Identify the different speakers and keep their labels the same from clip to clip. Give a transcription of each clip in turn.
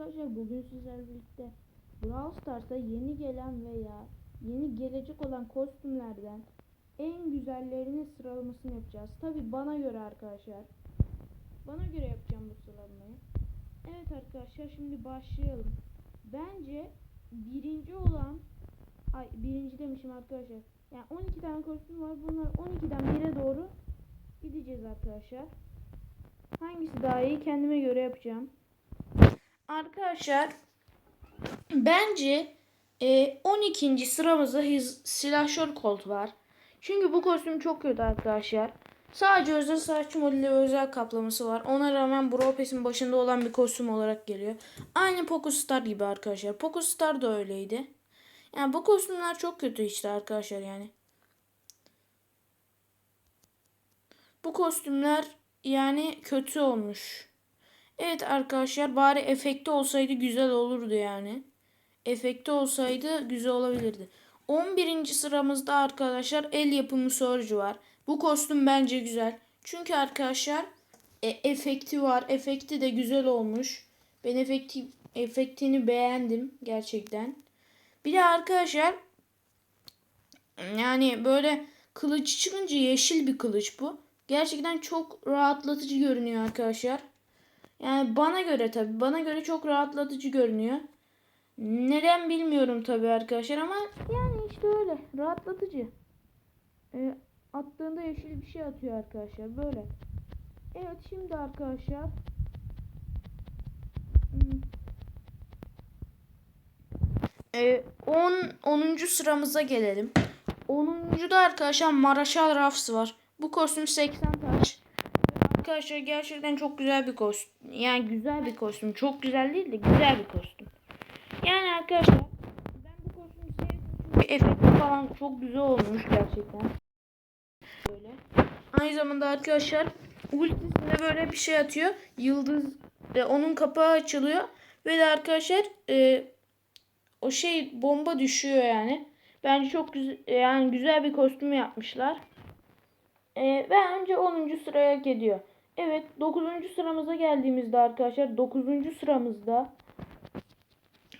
Speaker 1: Arkadaşlar bugün sizlerle birlikte Brawl Stars'a yeni gelen veya yeni gelecek olan kostümlerden en güzellerini sıralamasını yapacağız. Tabi bana göre arkadaşlar. Bana göre yapacağım bu sıralamayı. Evet arkadaşlar şimdi başlayalım. Bence birinci olan ay birinci demişim arkadaşlar. Yani 12 tane kostüm var. Bunlar 12'den 1'e doğru gideceğiz arkadaşlar. Hangisi daha iyi kendime göre yapacağım. Arkadaşlar bence e, 12. sıramızda his, silahşör Colt var. Çünkü bu kostüm çok kötü arkadaşlar. Sadece özel saçlı modeli ve özel kaplaması var. Ona rağmen Brawl Pass'in başında olan bir kostüm olarak geliyor. Aynı Poco Star gibi arkadaşlar. Poco Star da öyleydi. Yani bu kostümler çok kötü işte arkadaşlar yani. Bu kostümler yani kötü olmuş. Evet arkadaşlar bari efekti olsaydı güzel olurdu yani. Efekti olsaydı güzel olabilirdi. 11. sıramızda arkadaşlar el yapımı Surge var. Bu kostüm bence güzel. Çünkü arkadaşlar e, efekti var. Efekti de güzel olmuş. Ben efekti, efektini beğendim gerçekten. Bir de arkadaşlar yani böyle kılıç çıkınca yeşil bir kılıç bu. Gerçekten çok rahatlatıcı görünüyor arkadaşlar. Yani bana göre tabi bana göre çok rahatlatıcı görünüyor. Neden bilmiyorum tabi arkadaşlar ama yani işte öyle rahatlatıcı. E, attığında yeşil bir şey atıyor arkadaşlar böyle. Evet şimdi arkadaşlar. E, 10 10. sıramıza gelelim. 10. da arkadaşlar Maraşal Ruffs var. Bu kostüm 80 taş. Arkadaşlar gerçekten çok güzel bir kostüm. Yani güzel bir kostüm. Çok güzel değil de güzel bir kostüm. Yani arkadaşlar ben bu kostümü sevdim çünkü efekti falan çok güzel olmuş gerçekten. Böyle. Aynı zamanda arkadaşlar ultisinde böyle bir şey atıyor. Yıldız e, onun kapağı açılıyor ve de arkadaşlar e, o şey bomba düşüyor yani. Bence çok güzel yani güzel bir kostüm yapmışlar. E, ve önce 10. sıraya geliyor. Evet 9. sıramıza geldiğimizde arkadaşlar 9. sıramızda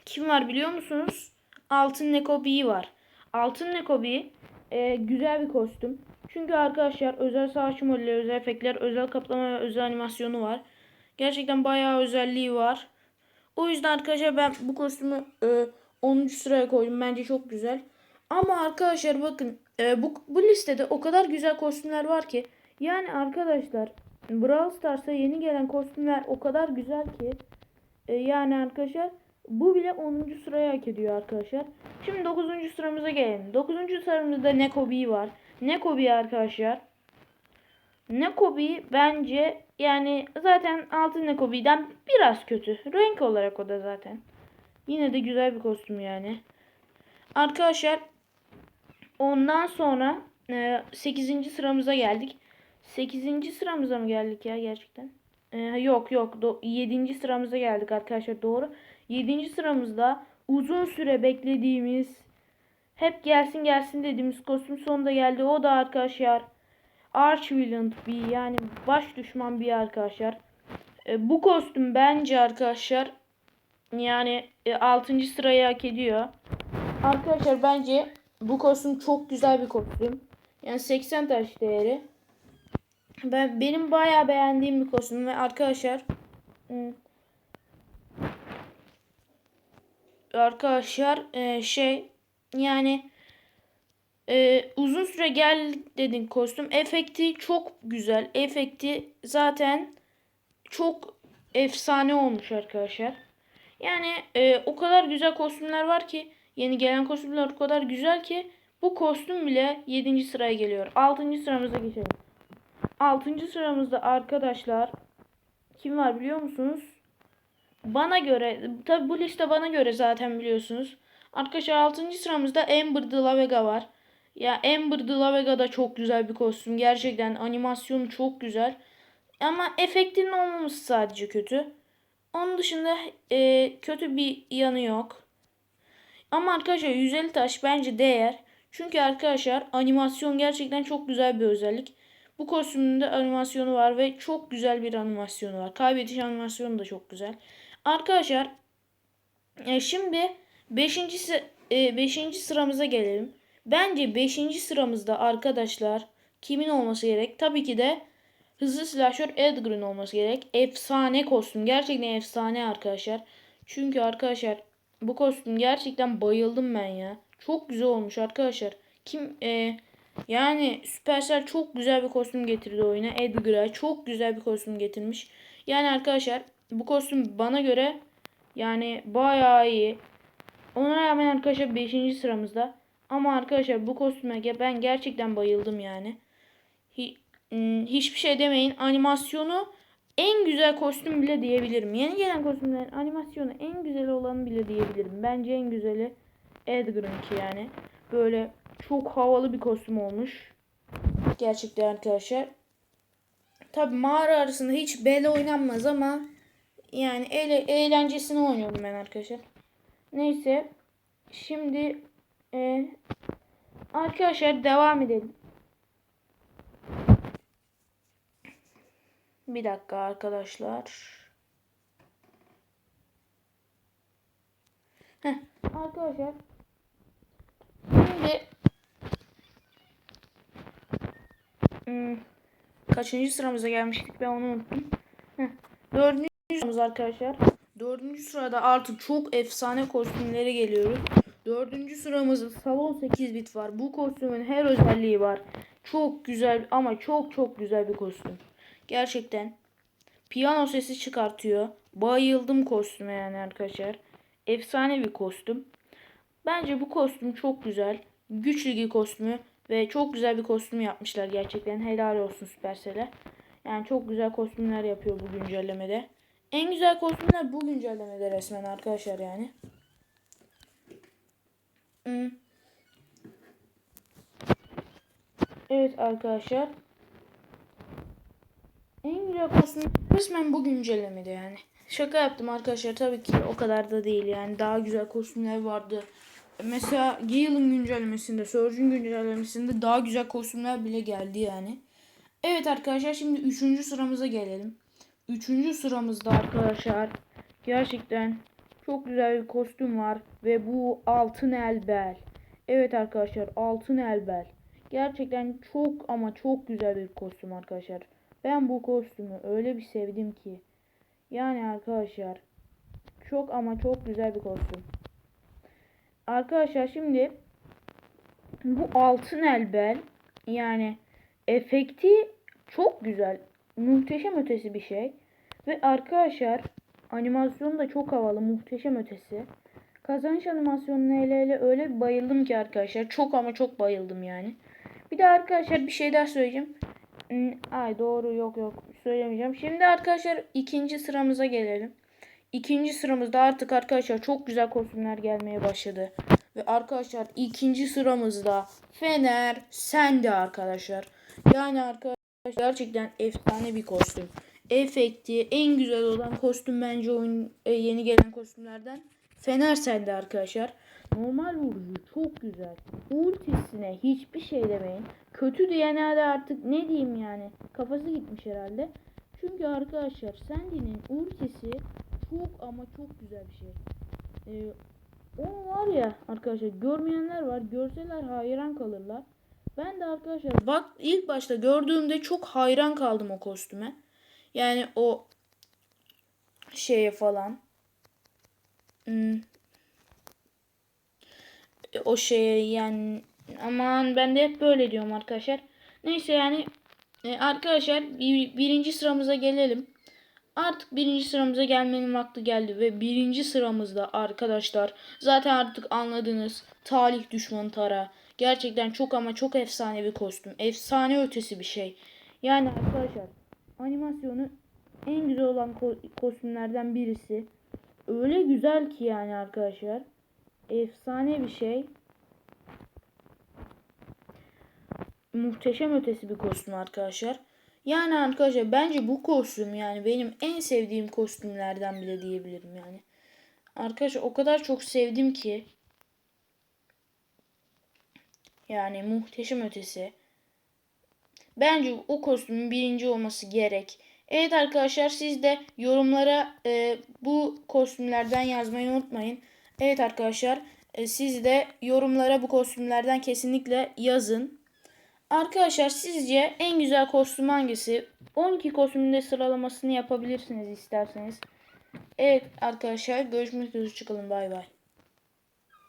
Speaker 1: kim var biliyor musunuz? Altın Nekobi var. Altın Nekobi e, güzel bir kostüm. Çünkü arkadaşlar özel savaş modeli, özel efektler, özel kaplama ve özel animasyonu var. Gerçekten bayağı özelliği var. O yüzden arkadaşlar ben bu kostümü e, 10. sıraya koydum. Bence çok güzel. Ama arkadaşlar bakın e, bu, bu listede o kadar güzel kostümler var ki. Yani arkadaşlar Brawl Stars'a yeni gelen kostümler o kadar güzel ki. E, yani arkadaşlar bu bile 10. sıraya hak ediyor arkadaşlar. Şimdi 9. sıramıza gelelim. 9. sıramızda Nekobi var. Nekobi arkadaşlar. Nekobi bence yani zaten altın Nekobi'den biraz kötü. Renk olarak o da zaten. Yine de güzel bir kostüm yani. Arkadaşlar ondan sonra 8. sıramıza geldik. 8. sıramıza mı geldik ya gerçekten? Ee, yok yok 7. sıramıza geldik arkadaşlar doğru. 7. sıramızda uzun süre beklediğimiz hep gelsin gelsin dediğimiz kostüm sonunda geldi. O da arkadaşlar Archvillain bir yani baş düşman bir arkadaşlar. E, bu kostüm bence arkadaşlar yani e, 6. sırayı hak ediyor. Arkadaşlar bence bu kostüm çok güzel bir kostüm. Yani 80 taş değeri. Ben benim bayağı beğendiğim bir kostüm ve arkadaşlar arkadaşlar e, şey yani e, uzun süre gel dedin kostüm efekti çok güzel efekti zaten çok efsane olmuş arkadaşlar yani e, o kadar güzel kostümler var ki yeni gelen kostümler o kadar güzel ki bu kostüm bile 7. sıraya geliyor 6. sıramıza geçelim 6. sıramızda arkadaşlar kim var biliyor musunuz bana göre tabi bu liste bana göre zaten biliyorsunuz. Arkadaşlar 6. sıramızda Amber de la Vega var. Ya Amber de la Vega da çok güzel bir kostüm. Gerçekten animasyonu çok güzel. Ama efektinin olmaması sadece kötü. Onun dışında e, kötü bir yanı yok. Ama arkadaşlar 150 taş bence değer. Çünkü arkadaşlar animasyon gerçekten çok güzel bir özellik. Bu kostümün de animasyonu var ve çok güzel bir animasyonu var. Kaybediş animasyonu da çok güzel. Arkadaşlar E, şimdi 5. E, beşinci sıramıza gelelim. Bence 5. sıramızda arkadaşlar kimin olması gerek? Tabii ki de hızlı silahşör Edgar'ın olması gerek. Efsane kostüm. Gerçekten efsane arkadaşlar. Çünkü arkadaşlar bu kostüm gerçekten bayıldım ben ya. Çok güzel olmuş arkadaşlar. Kim e, yani Supercell çok güzel bir kostüm getirdi oyuna. Edgar'a çok güzel bir kostüm getirmiş. Yani arkadaşlar bu kostüm bana göre yani bayağı iyi. Ona rağmen arkadaşlar 5. sıramızda. Ama arkadaşlar bu kostüme ben gerçekten bayıldım yani. Im, hiçbir şey demeyin. Animasyonu en güzel kostüm bile diyebilirim. Yeni gelen kostümlerin animasyonu en güzel olanı bile diyebilirim. Bence en güzeli Edgar'ınki yani. Böyle çok havalı bir kostüm olmuş. Gerçekten arkadaşlar. Tabi mağara arasında hiç bel oynanmaz ama yani eğle- eğlencesine oynuyorum ben arkadaşlar. Neyse. Şimdi e, arkadaşlar devam edelim. Bir dakika arkadaşlar. Heh, arkadaşlar. Şimdi hmm, kaçıncı sıramıza gelmiştik ben onu unuttum. Dördüncü sıramız arkadaşlar. Dördüncü sırada artık çok efsane kostümleri geliyoruz. Dördüncü sıramızda salon 8 bit var. Bu kostümün her özelliği var. Çok güzel ama çok çok güzel bir kostüm. Gerçekten. Piyano sesi çıkartıyor. Bayıldım kostüme yani arkadaşlar. Efsane bir kostüm. Bence bu kostüm çok güzel. Güç ligi kostümü ve çok güzel bir kostüm yapmışlar gerçekten. Helal olsun Supercell'e. Yani çok güzel kostümler yapıyor bu güncellemede. En güzel kostümler bu güncellemede resmen arkadaşlar yani. Hmm. Evet arkadaşlar. En güzel kostüm resmen bu güncellemede yani. Şaka yaptım arkadaşlar tabii ki o kadar da değil yani daha güzel kostümler vardı. Mesela Gale'ın güncellemesinde, Surge'ün güncellemesinde daha güzel kostümler bile geldi yani. Evet arkadaşlar şimdi 3. sıramıza gelelim. 3. sıramızda arkadaşlar gerçekten çok güzel bir kostüm var ve bu altın elbel. Evet arkadaşlar altın elbel. Gerçekten çok ama çok güzel bir kostüm arkadaşlar. Ben bu kostümü öyle bir sevdim ki. Yani arkadaşlar çok ama çok güzel bir kostüm. Arkadaşlar şimdi bu altın elbel yani efekti çok güzel. Muhteşem ötesi bir şey. Ve arkadaşlar animasyonu da çok havalı. Muhteşem ötesi. Kazanış animasyonunu hele hele öyle bayıldım ki arkadaşlar. Çok ama çok bayıldım yani. Bir de arkadaşlar bir şey daha söyleyeceğim. Ay doğru yok yok söylemeyeceğim. Şimdi arkadaşlar ikinci sıramıza gelelim. İkinci sıramızda artık arkadaşlar çok güzel kostümler gelmeye başladı. Ve arkadaşlar ikinci sıramızda Fener sende arkadaşlar. Yani arkadaşlar gerçekten efsane bir kostüm. Efekti en güzel olan kostüm bence oyun e, yeni gelen kostümlerden. Fener sende arkadaşlar. Normal vuruşu çok güzel. Ultisine hiçbir şey demeyin. Kötü diyenler de artık ne diyeyim yani. Kafası gitmiş herhalde. Çünkü arkadaşlar Sandy'nin ultisi çok ama çok güzel bir şey. Ee, o var ya arkadaşlar görmeyenler var. Görseler hayran kalırlar. Ben de arkadaşlar bak ilk başta gördüğümde çok hayran kaldım o kostüme. Yani o şeye falan. Hmm. O şeye yani aman ben de hep böyle diyorum arkadaşlar. Neyse yani e, arkadaşlar bir, birinci sıramıza gelelim. Artık birinci sıramıza gelmenin vakti geldi ve birinci sıramızda arkadaşlar zaten artık anladınız talih düşmanı Tara. Gerçekten çok ama çok efsane bir kostüm. Efsane ötesi bir şey. Yani arkadaşlar animasyonu en güzel olan ko- kostümlerden birisi. Öyle güzel ki yani arkadaşlar. Efsane bir şey. Muhteşem ötesi bir kostüm arkadaşlar. Yani arkadaşlar bence bu kostüm yani benim en sevdiğim kostümlerden bile diyebilirim yani. Arkadaşlar o kadar çok sevdim ki. Yani muhteşem ötesi. Bence o kostümün birinci olması gerek. Evet arkadaşlar siz de yorumlara e, bu kostümlerden yazmayı unutmayın. Evet arkadaşlar e, siz de yorumlara bu kostümlerden kesinlikle yazın. Arkadaşlar sizce en güzel kostüm hangisi? 12 kostümünde sıralamasını yapabilirsiniz isterseniz. Evet arkadaşlar görüşmek üzere çıkalım bay bay.